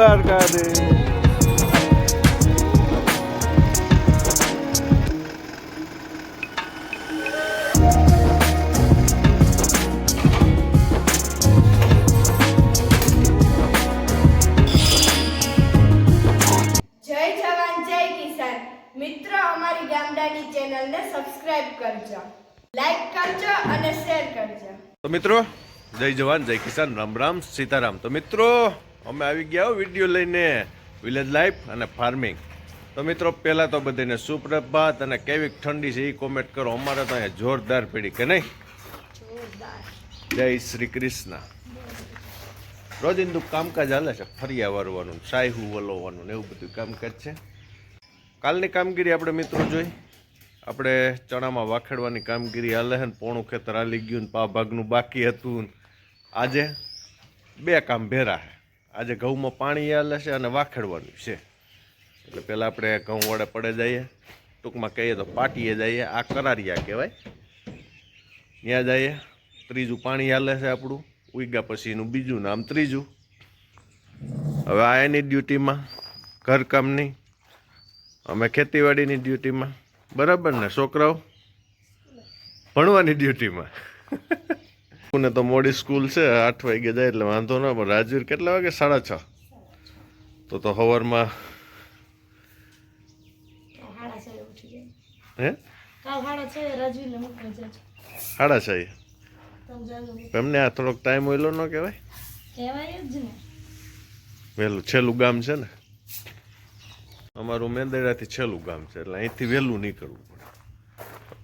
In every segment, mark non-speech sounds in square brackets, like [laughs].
દ્વારકાધીશ જય જવાન જય કિસાન. મિત્રો અમારી ગામડાની ચેનલને સબસ્ક્રાઇબ કરજો. લાઈક કરજો અને શેર કરજો. તો મિત્રો જય જવાન જય કિસાન. રામ રામ સીતારામ. તો મિત્રો અમે આવી ગયા વીડિયો લઈને વિલેજ લાઈફ અને ફાર્મિંગ. તો મિત્રો પહેલાં તો બધાને સુપ્રભાત અને કેવી ઠંડી છે એ કોમેન્ટ કરો. અમારે તો અહીંયા જોરદાર પડી કે નહીં? જય શ્રી કૃષ્ણ. રોજિંદુ કામકાજ હાલે છે ફરિયા વારવાનું સાયહું વલોવાનું ને એવું બધું કામકાજ છે. કાલની કામગીરી આપણે મિત્રો જોઈ. આપણે ચણામાં વાખેડવાની કામગીરી હાલે છે ને પોણું ખેતર હાલી ગયું ને પા ભાગનું બાકી હતું આજે બે કામ ભેરા છે. આજે ઘઉંમાં પાણી હાલે છે અને વાખેડવાનું છે. એટલે પહેલાં આપણે ઘઉં વડે પડે જઈએ. ટૂંકમાં કહીએ તો પાટીએ જઈએ. આ કરારિયા કહેવાય. ત્યાં જઈએ. ત્રીજું પાણી હાલે છે આપણું. ઉઈગા પછીનું બીજું નામ ત્રીજું. હવે આ એની ડ્યુટીમાં ઘરકામની. અમે ખેતીવાડીની ડ્યુટીમાં. બરાબર ને, છોકરાઓ? ભણવાની ડ્યુટીમાં. ને તો મોડી સ્કૂલ છે, આઠ વાગે જાય એટલે વાંધો ના પણ રાજવીર કેટલા વાગે? સાડા છ. તો તો હવરમાં હે? સાડા છ એમને આ થોડોક ટાઈમ હોય ન કહેવાય? વહેલું, છેલ્લું ગામ છે ને? અમારું મેંદડાથી છેલ્લું ગામ છે, એટલે અહીંથી વહેલું નીકળવું પડે.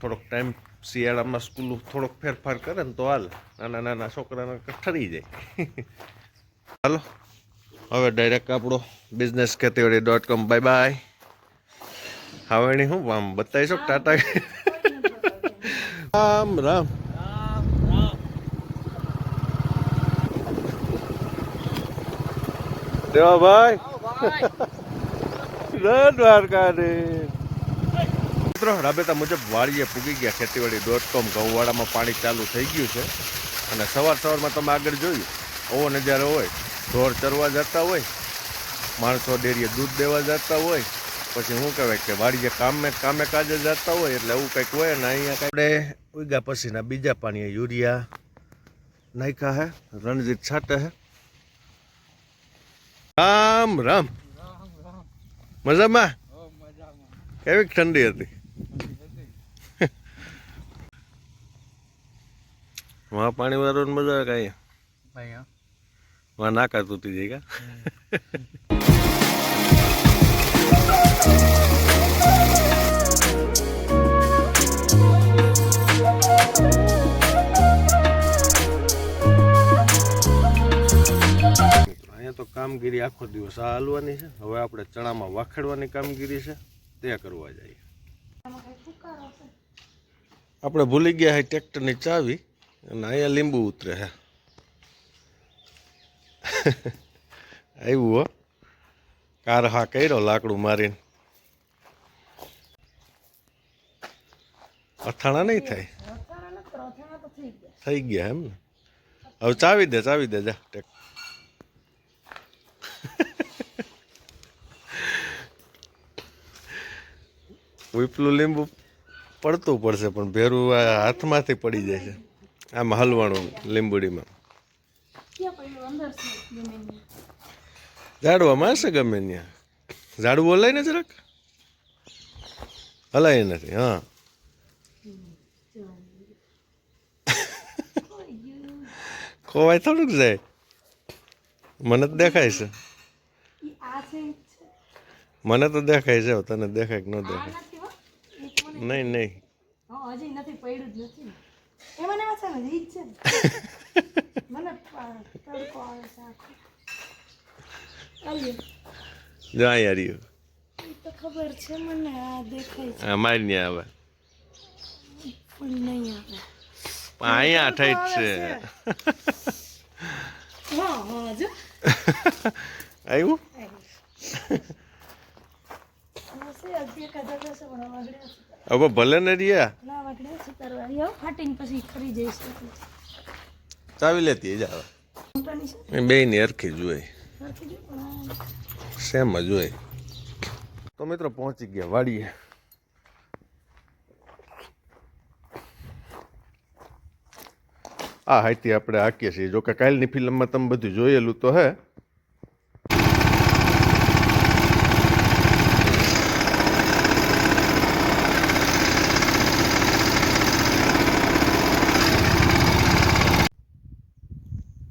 થોડોક ટાઈમ શિયાળામાં સ્કૂલ થોડોક ફેરફાર કરે ને તો હાલ. નાના નાના છોકરાને ઠરી જાય. [laughs] હાલો. હવે ડાયરેક્ટ આપણો બિઝનેસ ખેતીવાડી ડોટ કોમ બાય બાય હાવેણી હું આમ બતાવી બતાવીશો ટાટા. [laughs] રામ રામ. દેવાભાઈ. [laughs] જય દ્વારકાધીશ. મિત્રો રાબેતા મુજબ વાડીએ પૂગી ગયા ખેતીવાડી ડોટ કોમ ઘઉંવાડામાં પાણી ચાલુ થઈ ગયું છે અને સવાર સવારમાં તમે આગળ જોયું આવો નજારો હોય ઢોર ચરવા જતા હોય માણસો ડેરીએ દૂધ દેવા જતા હોય પછી શું કહેવાય કે વાડીએ કામે કામે કાજે જતા હોય એટલે એવું કંઈક હોય ને અહીંયા કંઈક. આપણે ઉગ્યા પછીના બીજા પાણીએ યુરિયા નાખ્યા હે રણજીત છાટે હે. રામ રામ. મજામાં. કેવી ઠંડી હતી? [laughs] વहाँ પાણી વાળો મજા આવે કાંઈ? વहाँ નાકા તૂટી જાય કા? અહીંયા તો કામગીરી આખો દિવસ આ હાલવાની છે. હવે આપણે ચણામાં વાખેડવાની કામગીરી છે. તે કરવા જઈએ. આપણે ભૂલી ગયા છે ટ્રેક્ટરની ચાવી અને અહીંયા લીંબુ ઉતરે હે. આવ્યું હો. કાર હા કર્યો લાકડું મારીને. અથાણા નહીં થાય? થઈ ગયા એમ ને? હવે ચાવી દે ચાવી દે, જા ટેક [laughs] વીપલું લીંબુ પડતું પડશે પણ ભેરું આ હાથમાંથી પડી જાય છે. આમ હલવાણું લીંબુડીમાં. ઝાડવામાં હશે ગમે ત્યાં. ઝાડવું હલાય ને જરાક? હલાય નથી હા. ખોવાય થોડુંક જાય. મને તો દેખાય છે? મને તો દેખાય છે તને દેખાય કે ન દેખાય? નહીં નહીં. હા હજી નથી પડ્યું જ નથી. એમાં છે ને ઈ [laughs] છે મને તડકો આવે છે આખો. જો તો ખબર છે મને આ દેખાય છે. આ મારી ને આવે. પણ નહીં આવે. અહીંયા છે. [laughs] હા હા જો. આવ્યું? આમાં [laughs] હવે ભલે ને રહ્યા. ચાવી લેતી જ આવે બે ની અરખી જોઈ. સેમ જ હોય. તો મિત્રો પહોંચી ગયા વાડીએ. આ હાઈથી આપણે હાકીએ છીએ. જોકે કાલની ફિલ્મમાં તમે બધું જોયેલું તો હે.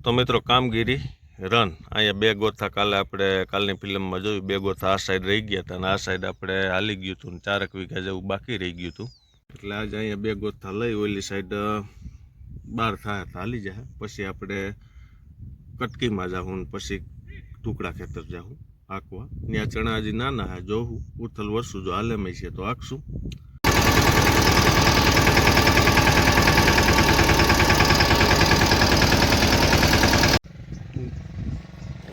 તો મિત્રો, કામગીરી, રન. અહીંયા બે ગોથા કાલે આપણે કાલની ફિલ્મમાં જોયું. બે ગોથા આ સાઈડ રહી ગયા હતા અને આ સાઈડ આપણે હાલી ગયું હતું ચારક વીઘા જેવું બાકી રહી ગયું હતું એટલે આજે અહીંયા બે ગોથા લઈ, ઓલી સાઈડ બાર થાય હાલી જાય પછી આપણે કટકીમાં જાઉં પછી ટુકડા ખેતર જાઉં આંકવા ત્યાં ચણા હજી નાના જોવું ઉથલ વરસું જો હાલેમાં છે તો આંકશું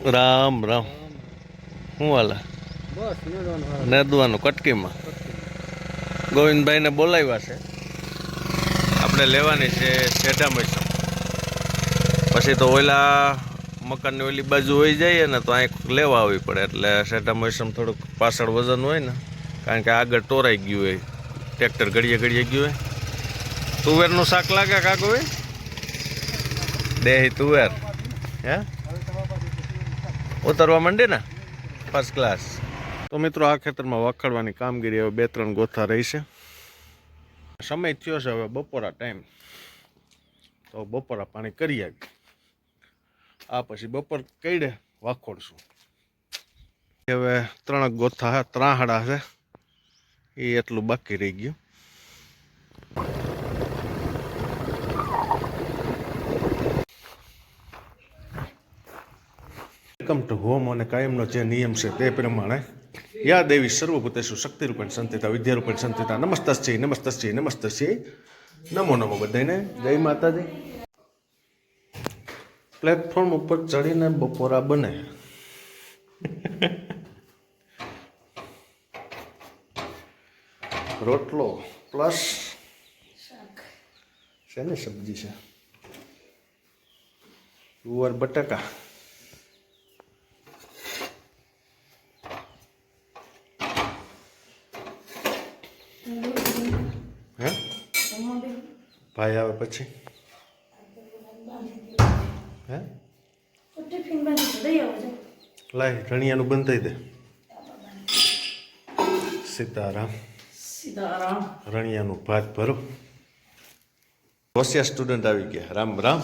રામ રામ. શું હાલે? નેદવાનું કટકીમાં? ગોવિંદભાઈને બોલાવ્યા છે. આપણે લેવાની છે સેઠા મૈસમ પછી તો ઓલા મકાનની ઓલી બાજુ હોઈ જઈએ ને તો અહીં લેવા આવવી પડે. એટલે સેઠા મૈસમ થોડુંક પાછળ વજન હોય ને કારણ કે આગળ ટોરાઈ ગયું હોય. ટ્રેક્ટર ઘડીએ ઘડીએ ગયું હોય. તુવેરનું શાક લાગે કાકો હોય દેહી તુવેર. હે? ઉતરવા માંડે ને? ફર્સ્ટ ક્લાસ તો મિત્રો, આ ખેતરમાં વખાડવાની કામગીરી હવે બે ત્રણ ગોથા રહી છે. સમય થયો છે હવે બપોરા ટાઈમ તો બપોરા પાણી કરી આવી આ પછી બપોર કઈડે વાખોડશું. હવે ત્રણ ગોથા ત્રાહડા છે એ એટલું બાકી રહી ગયું. વેલકમ ટુ હોમ અને કાયમનો જે નિયમ છે તે પ્રમાણે યા દેવી સર્વભૂતેષુ શક્તિરૂપેણ સંતિતા વિદ્યારૂપેણ સંતિતા નમસ્તસ્ય નમસ્તસ્ય નમસ્તસ્ય. નમો નમો બધાને જય માતાજી. પ્લેટફોર્મ ઉપર ચડીને બપોરા બને. [laughs] રોટલો પ્લસ શેની સબ્જી છે? ગુવાર બટાકા. હે? ભાઈ આવે પછી. હે? લાય રણિયાનું બંધ થઈ દે. સીતારામ. સીતારામ. રણિયાનું ભાત ભરો. હોશિયાર સ્ટુડન્ટ આવી ગયા. રામ રામ.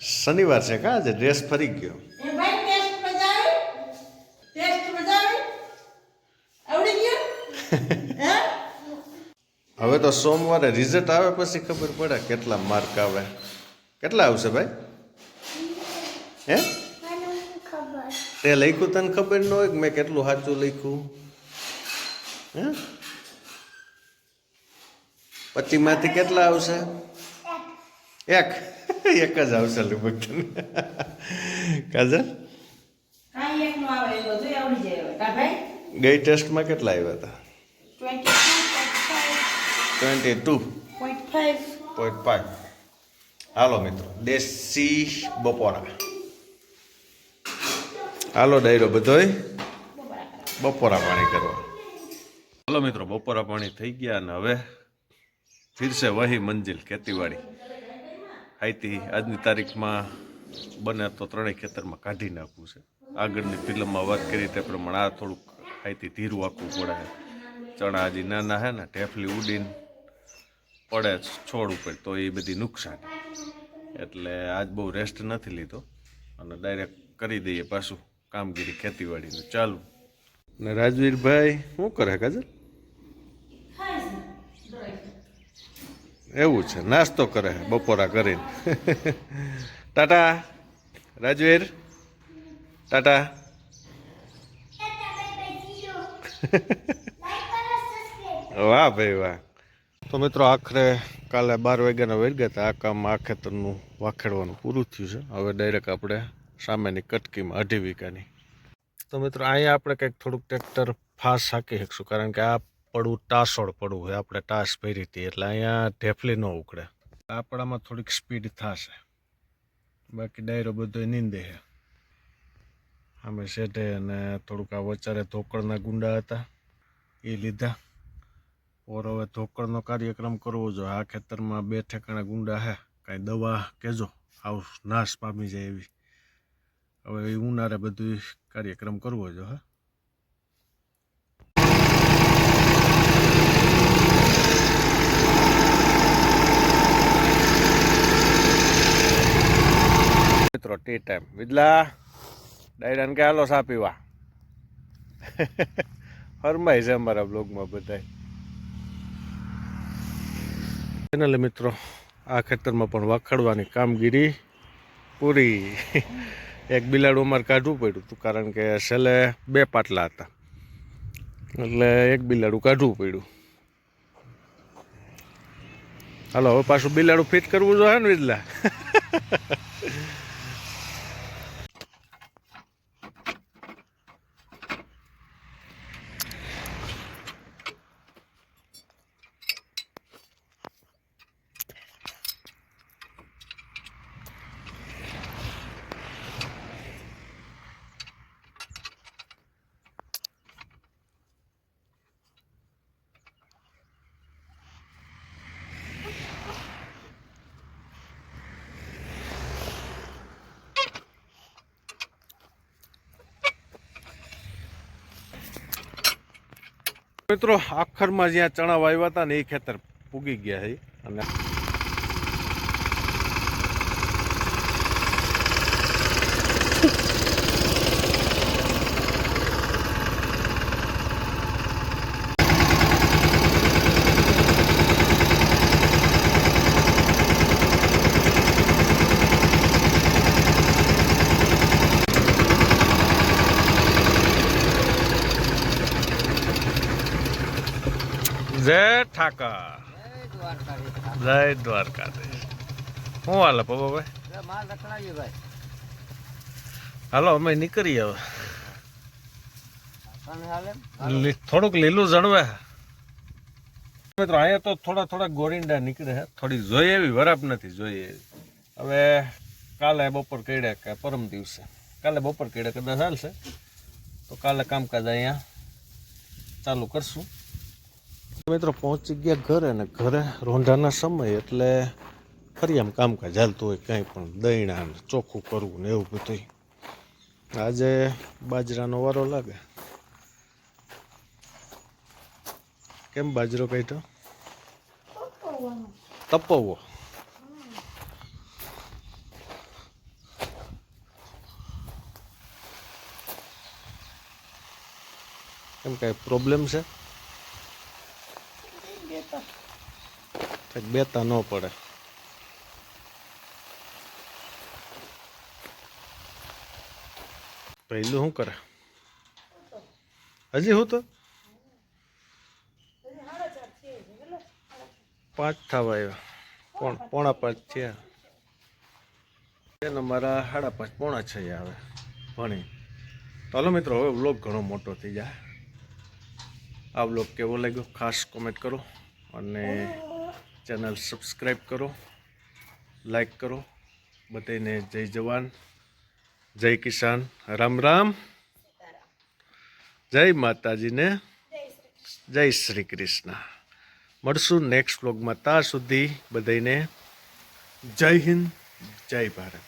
શનિવાર છે કા? આજે ડ્રેસ ફરી ગયો એ ભાઈ ટેસ્ટ બજાવે ટેસ્ટ બજાવે આવડી ગયું હે હવે તો સોમવારે રિઝલ્ટ આવે પછી ખબર પડે કેટલા માર્ક આવે. કેટલા આવશે ભાઈ? હે? તે લખ્યું તને ખબર ન હોય કે મેં કેટલું સાચું લખ્યું? હે? પચીમાંથી કેટલા આવશે? એક. [laughs] એક જ આવશે લગભગ તને. કાજલ? ગઈ ટેસ્ટમાં કેટલા આવ્યા હતા? Twenty two point five hello મિત્રો. દેશી બપોરા હાલો ડાયરો બધોય? બપોરા પાણી કરવા. હાલો, મિત્રો, બપોરા પાણી થઈ ગયા અને હવે ફિરસે વહી મંજિલ ખેતીવાડી. આઈથી આજની તારીખમાં બને તો ત્રણેય ખેતરમાં કાઢી નાખવું છે. આગળની ફિલ્મમાં વાત કરી તે પ્રમાણે આ થોડુંક આઈથી ધીરું આપવું પડે. ચણા હજી નાના હે ને ઢેફલી ઉડીને પડે છોડ ઉપર તો એ બધી નુકસાન. એટલે આજ બહુ રેસ્ટ નથી લીધો અને ડાયરેક્ટ કરી દઈએ પાછું કામગીરી ખેતીવાડીનું. ચાલુ. ને રાજવીરભાઈ શું કરે કાજલ? એવું છે નાસ્તો કરે બપોરા કરીને. [laughs] ટાટા. રાજવીર. ટાટા. [laughs] વાહ ભાઈ વાહ. તો મિત્રો આખરે કાલે બાર વાગ્યાના વેર ગયા હતા. આ કામ આ ખેતરનું વાખેડવાનું પૂરું થયું છે. હવે ડાયરેક્ટ આપણે સામેની કટકીમાં અઢી વીઘાની. તો મિત્રો અહીંયા આપણે કંઈક થોડુંક ટ્રેક્ટર ફાસ હાકી શકશું, કારણ કે આ પડવું ટાસોળ પડવું હોય. આપણે ટાસ ભરી હતી એટલે અહીંયા ઢેફલી ન ઉકળે આપણામાં થોડીક સ્પીડ થશે. બાકી ડાયરો બધો નીંદે છે. અમે શેઠે અને થોડુંક આ વચારે ધોકળના ગુંડા હતા. એ લીધા. ઓર હવે ધોકળનો કાર્યક્રમ કરવો જોઈએ આ ખેતરમાં બે ઠેકાણા ગુંડા હે. કાંઈ દવા કહેજો આવ નાશ પામી જાય એવી. હવે ઉનાળે બધું કાર્યક્રમ કરવો જોઈએ હા. મિત્રો ટી ટાઈમ વિદલા, ડાયરાન કે હાલો સા પીવા? [laughs] ફરમાય છે અમારા બ્લોગમાં બધાય. એટલે મિત્રો, આ ખેતરમાં પણ વાખડવાની કામગીરી પૂરી. એક બિલાડું અમારે કાઢવું પડ્યું હતું, કારણ કે છેલ્લે બે પાટલા હતા. એટલે એક બિલાડું કાઢવું પડ્યું. હાલો, હવે પાછું બિલાડું ફિટ કરવું જોઈએ ને, વિદલા? મિત્રો આખરમાં જ્યાં ચણા વાવ્યા હતા ને એ ખેતર પૂગી ગયા છે. અને ઠાકર જય દ્વારકાધીશ. શું હાલે પપ્પાભાઈ હાલો અમે નીકળી હવે. થોડુંક લીલું જણવે મિત્રો અહીંયા તો થોડા થોડા ગોરિંડા નીકળે છે થોડી જોઈએ એવી વરાપ નથી જોઈએ હવે કાલે બપોર કઈડે કે પરમ દિવસે. કાલે બપોર કઈડે કદાચ હાલશે. તો કાલે કામકાજ અહીંયા ચાલુ કરશું. મિત્રો, પહોંચી ગયા ઘરે ને ઘરે રોંઢાના સમય એટલે ફરી આમ કામકાજ હાલતું હોય, કાંઈ પણ દહીણા ને ચોખ્ખું કરવું ને એવું બધું આજે બાજરાનો વારો લાગે. કેમ બાજરો કાઢ્યો? તપવો. કેમ કાંઈ પ્રોબ્લેમ છે? કંઈક બેતા ન પડે. પહેલું શું કરે? હજી હું તો? પાંચ થવા આવ્યા. પોણ પાંચ થયા. એને મારા સાડા પાંચ પોણા છ આવે ભણી. ચાલો મિત્રો, હવે વ્લોગ ઘણો મોટો થઈ જાય. આ વ્લોગ કેવો લાગ્યો? ખાસ કોમેન્ટ કરો. અને ચેનલ સબસ્ક્રાઈબ કરો લાઈક કરો. બધાને જય જવાન, જય કિસાન. રામ રામ. જય માતાજીને. જય શ્રી કૃષ્ણ. મળશું નેક્સ્ટ વ્લોગમાં ત્યાં સુધી બધાને જય હિન્દ, જય ભારત.